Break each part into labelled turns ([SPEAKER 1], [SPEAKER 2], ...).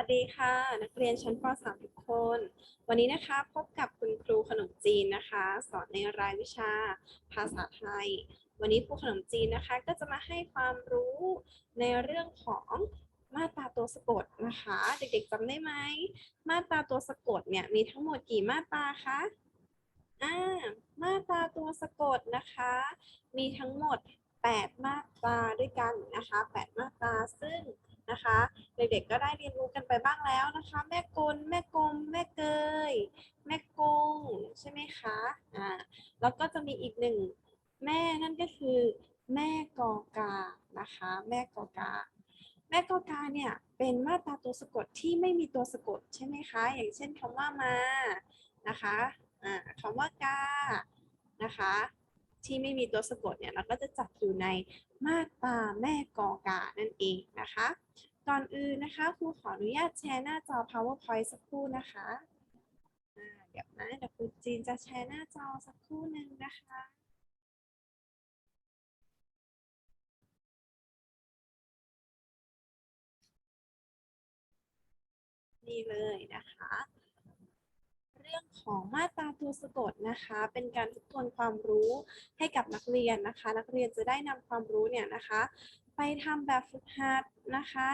[SPEAKER 1] วัสดีค่ะ นักเรียนชั้นป .3 ทุกคน วันนี้นะคะพบกับคุณครูขนมจีนนะคะ สอนในรายวิชาภาษาไทย วันนี้ครูขนมจีนนะคะก็จะมาให้ความรู้ในเรื่องของมาตราตัวสะกดนะคะ เด็กๆจำได้ไหมมาตราตัวสะกดเนี่ยมีทั้งหมดกี่มาตราคะอ่ามาตราตัวสะกดนะคะ มีทั้งหมด 8 มาตราด้วยกันนะคะ 8 มาตราซึ่ง นะคะ เด็กๆก็ได้เรียนรู้กันไปบ้างแล้วนะคะ แม่กลแม่กลม แม่เกย แม่กงใช่ไหมคะอ่าแล้วก็จะมีอีกหนึ่งแม่นั่นก็คือ แม่กอกานะคะ แม่กอกา แม่กอกาเนี่ยเป็นมาตราตัวสะกดที่ไม่มีตัวสะกดใช่ไหมคะ อย่างเช่นคำว่ามานะคะอ่าคำว่ากานะคะ ที่ไม่มีตัวสะกดเนี่ยเราก็จะจัดอยู่ในมาตราแม่กอกานั่นเองนะคะ ก่อนอื่นนะคะครูขออนุญาตแชร์หน้าจอ powerpoint สักครู่นะคะเดี๋ยวนะเดี๋ยวครูจีนจะแชร์หน้าจอสักครู่หนึ่งนะคะนี่เลยนะคะ เรื่องของมา ตัวสะกดนะคะ เป็นการทบทวนความรู้ให้กับนักเรียนนะคะ นักเรียนจะได้นำความรู้เนี่ยนะคะ ไปทำแบบฝึกหัดนะคะ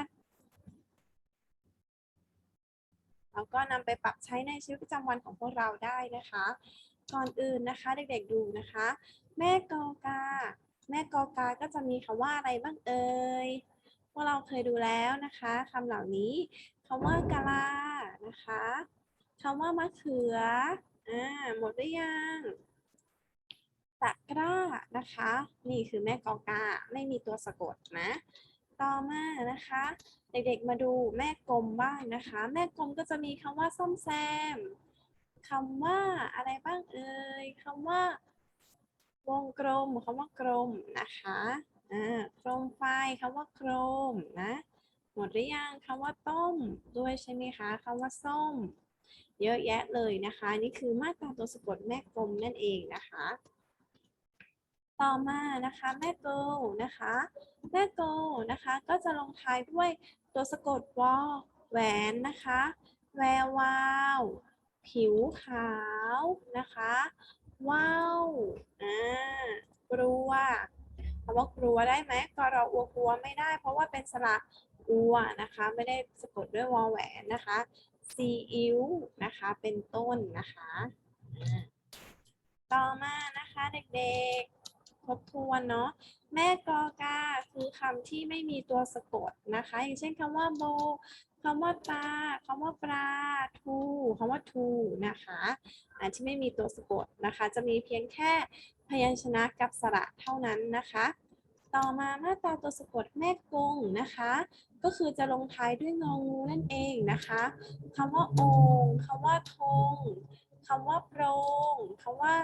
[SPEAKER 1] แล้วก็นำไปปรับใช้ในชีวิตประจำวันของพวกเราได้นะคะ ก่อนอื่นนะคะเด็กๆดูนะคะ แม่กอกา แม่กอกาก็จะมีคำว่าอะไรบ้างเอ่ยพวกเราเคยดูแล้วนะคะคำเหล่านี้คำว่ากะลานะคะคำว่ามะเขือ อ่าหมดหรือยังตะกร้านะคะ นี่คือแม่กอกาไม่มีตัวสะกดนะ ต่อมานะคะ เด็กๆมาดูแม่กลมบ้างนะคะ แม่กลมก็จะมีคำว่าซ่อมแซมคำว่าอะไรบ้างเอ่ยคำว่าวงกลมคำว่ากลมนะคะอ่าโคมไฟคำว่าโครมนะ หมดหรือยังคำว่าต้มด้วยใช่ไหมคะคำว่าส้ม เยอะแยะเลยนะคะ นี่คือมาตราตัวสะกดแม่กลมนั่นเองนะคะ ต่อมานะคะแม่โกลนะคะ แม่โกลนะคะ ก็จะลงท้ายด้วยตัวสะกดวอแหวนนะคะ แวววาว ผิวขาวนะคะว้าวอ่ากลัวคำว่ากลัวได้ไหมกรออัวกลัวไม่ได้ เพราะว่าเป็นสระอัวนะคะ ไม่ได้สะกดด้วยวอแหวนนะคะ ซีอิ๊วนะคะ เป็นต้นนะคะ ต่อมานะคะเด็กๆ ทบทวนเนาะ แม่กอกาคือคำที่ไม่มีตัวสะกดนะคะ อย่างเช่นคำว่าโบคำว่าปลาคำว่าปลาทูคำว่าทูนะคะอันที่ไม่มีตัวสะกดนะคะ จะมีเพียงแค่พยัญชนะกับสระเท่านั้นนะคะ ต่อมามาตราตัวสะกดแม่กงนะคะ ก็คือจะลงท้ายด้วยงองูนั่นเองนะคะคำว่าโองคำว่าธงคำว่าโปรงคำว่า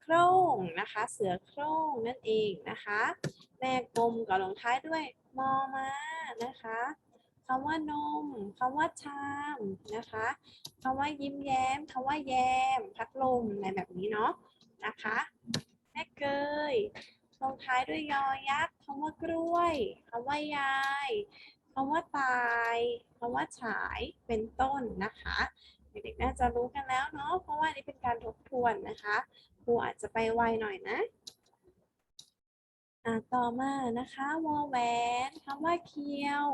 [SPEAKER 1] โครงนะคะ เสือโครงนั่นเองนะคะ แม่กลมก็ลงท้ายด้วยมอมานะคะคำว่านมคำว่าชามนะคะคำว่ายิ้มแย้มคำว่าแยมพัดลมอะไรแบบนี้เนาะนะคะ แม่เกย ลงท้ายด้วยยอยักษ์คำว่ากล้วยคำว่ายายคำว่าตายคำว่าฉายเป็นต้นนะคะเด็กๆน่าจะรู้กันแล้วเนาะเพราะว่านี่เป็นการทบทวนนะคะครูอาจจะไปไวหน่อยนะอ่าต่อมานะคะวอแหวนคำว่าเคียว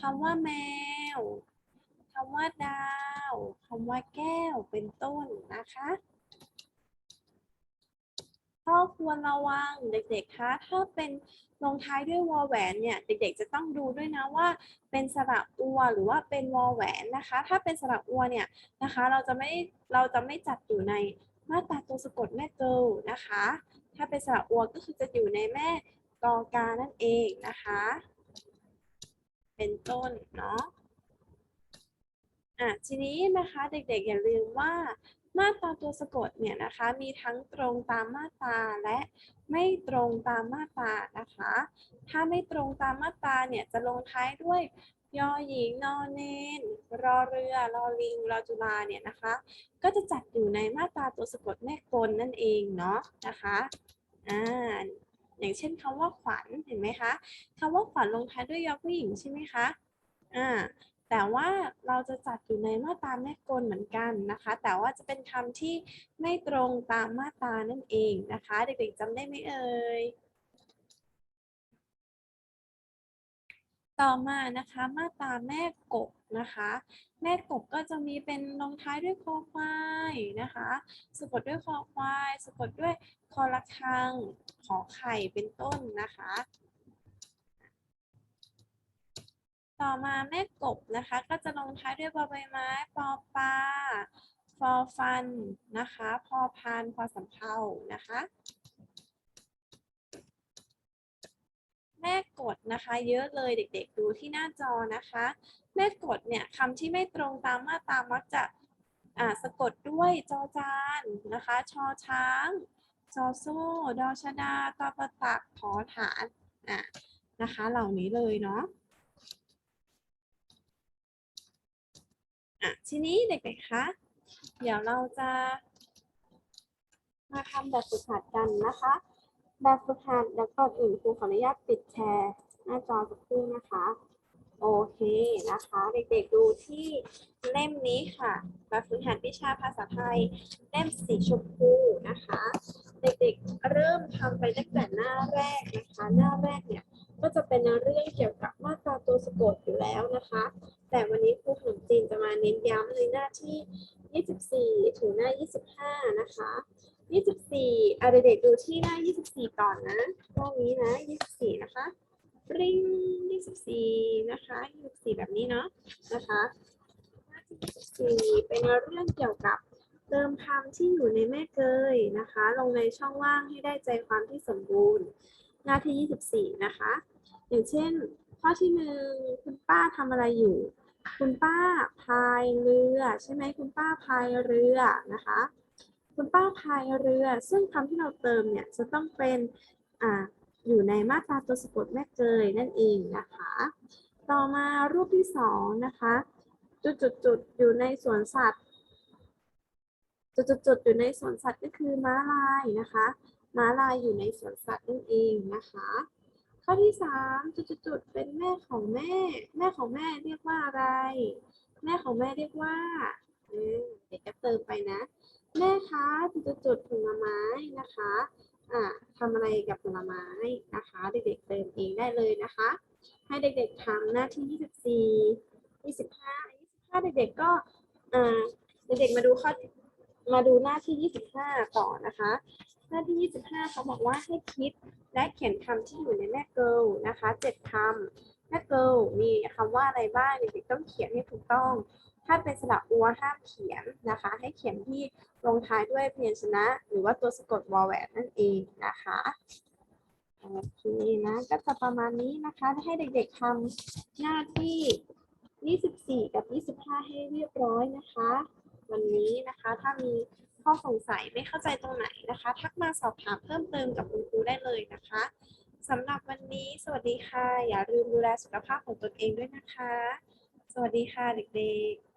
[SPEAKER 1] คำว่าแมวคำว่าดาวคำว่าแก้วเป็นต้นนะคะ ข้อควรระวังเด็กๆ คะ ถ้าเป็นลงท้ายด้วยวอแหวนเนี่ย เด็กๆ จะต้องดูด้วยนะว่า เป็นสระอัวหรือว่าเป็นวอแหวนนะคะ ถ้าเป็นสระอัวเนี่ยนะคะ เราจะไม่เราจะไม่จัดอยู่ในมาตราตัวสะกดแม่เกิลนะคะ ถ้าเป็นสระอัวก็คือจะอยู่ในแม่กอกานั่นเองนะคะ เป็นต้นเนาะอะทีนี้นะคะเด็กๆ อย่าลืมว่า มาตราตัวสะกดเนี่ยนะคะมีทั้งตรงตามมาตราและไม่ตรงตามมาตรานะคะ ถ้าไม่ตรงตามมาตราเนี่ยจะลงท้ายด้วยยอหญิงนอนเนนรอเรือรอลิงรอจุฬาเนี่ยนะคะ ก็จะจัดอยู่ในมาตราตัวสะกดแม่กลนั่นเองเนาะนะคะอ่าอย่างเช่นคำว่าขวัญเห็นไหมคะคำว่าขวัญลงท้ายด้วยยอผู้หญิงใช่ไหมคะอ่า แต่ว่าเราจะจัดอยู่ในมาตราแม่กลเหมือนกันนะคะ แต่ว่าจะเป็นคำที่ไม่ตรงตามมาตรานั่นเองนะคะ เด็กๆจำได้ไหมเอ่ยต่อมานะคะมาตราแม่กบนะคะ แม่กบก็จะมีเป็นลงท้ายด้วยคอควายนะคะสะกดด้วยคอควายสะกดด้วยคอระฆังขอไข่เป็นต้นนะคะ ต่อมาแม่กบนะคะ ก็จะลงท้ายด้วยบอใบไม้ปอปลาฟอฟันนะคะ พอพานพอสำเภานะคะ แม่กดนะคะ เยอะเลยเด็กๆ ดูที่หน้าจอนะคะ แม่กดเนี่ยคำที่ไม่ตรงตามมาตามักจะอ่าสะกดด้วยจอจานนะคะ ชอช้างจอโซ่ดอชดาตอประตักขอฐานอะนะคะ เหล่านี้เลยเนาะ อะทีนี้เด็กๆคะเดี๋ยวเราจะ มาทำแบบฝึกหัดกันนะคะ แบบฝึกหัดแล้วก่อนอื่นครูขออนุญาตปิดแชร์หน้าจอสักครู่นะคะ โอเคนะคะ เด็กๆดูที่เล่มนี้ค่ะ แบบฝึกหัดวิชาภาษาไทยเล่มสีชมพูนะคะ เด็กๆเริ่มทำไปตั้งแต่หน้าแรกนะคะ หน้าแรกเนี่ยก็จะเป็นเรื่องเกี่ยวกับมาตราตัวสะกดอยู่แล้วนะคะ แต่วันนี้ครูขนมจีนจะมาเน้นย้ำในหน้าที่ 24 ถึงหน้า 25 นะคะ 24อะเด็กๆดูที่หน้า 24 ก่อนนะหน้านี้นะ 24 นะคะปริ้ง24 นะคะ 24 แบบนี้เนาะนะคะหน้าที่ 24 เป็นเรื่องเกี่ยวกับเติมคำที่อยู่ในแม่เกยนะคะ ลงในช่องว่างให้ได้ใจความที่สมบูรณ์ หน้าที่ 24 นะคะ อย่างเช่น ข้อที่หนึ่งคุณป้าทำอะไรอยู่ คุณป้าพายเรือ ใช่ไหมคุณป้าพายเรือนะคะ คุณป้าพายเรือ ซึ่งคำที่เราเติมเนี่ยจะต้องเป็นออยู่ในมาตราตัวสะกดแม่เกยนั่นเองนะคะ ต่อมารูปที่สองนะคะ จุดจุดจุดอยู่ในสวนสัตว์ จุดจุดจุดอยู่ในสวนสัตว์ก็คือม้าลายนะคะ ม้าลายอยู่ในสวนสัตว์นั่นเองนะคะ ข้อที่สามจุดจุดจุดๆเป็นแม่ของแม่ แม่ของแม่เรียกว่าอะไร แม่ของแม่เรียกว่าเด็กก็เติมไปนะ แม่คะจุดจุดจุดๆผลไม้นะคะอ่าทำอะไรกับผลไม้นะคะ เด็กๆเติมเองได้เลยนะคะ ให้เด็กๆทำหน้าที่ 24 25 25เด็กๆก็อ่าเด็กๆมาดูข้อมาดูหน้าที่ 25 ต่อนะคะ น้าที่ 25เขาบอกว่าให้คิดและเขียนคำที่อยู่ในแม่เกิลนะคะ7คำแม่เกิลมีคำว่าอะไรบ้างเด็กๆต้องเขียนให้ถูกต้อง ถ้าเป็นสระอัวห้ามเขียนนะคะ ให้เขียนที่ลงท้ายด้วยพยัญชนะ หรือว่าตัวสะกดวอลแหวนนั่นเองนะคะโอเคนะก็จะประมาณนี้นะคะให้เด็กๆทำหน้าที่ 24 กับ 25 ให้เรียบร้อยนะคะ วันนี้นะคะถ้ามี ข้อสงสัยไม่เข้าใจตรงไหนนะคะ ทักมาสอบถามเพิ่มเติมกับคุณครูได้เลยนะคะสำหรับวันนี้สวัสดีค่ะ อย่าลืมดูแลสุขภาพของตนเองด้วยนะคะ สวัสดีค่ะเด็กๆ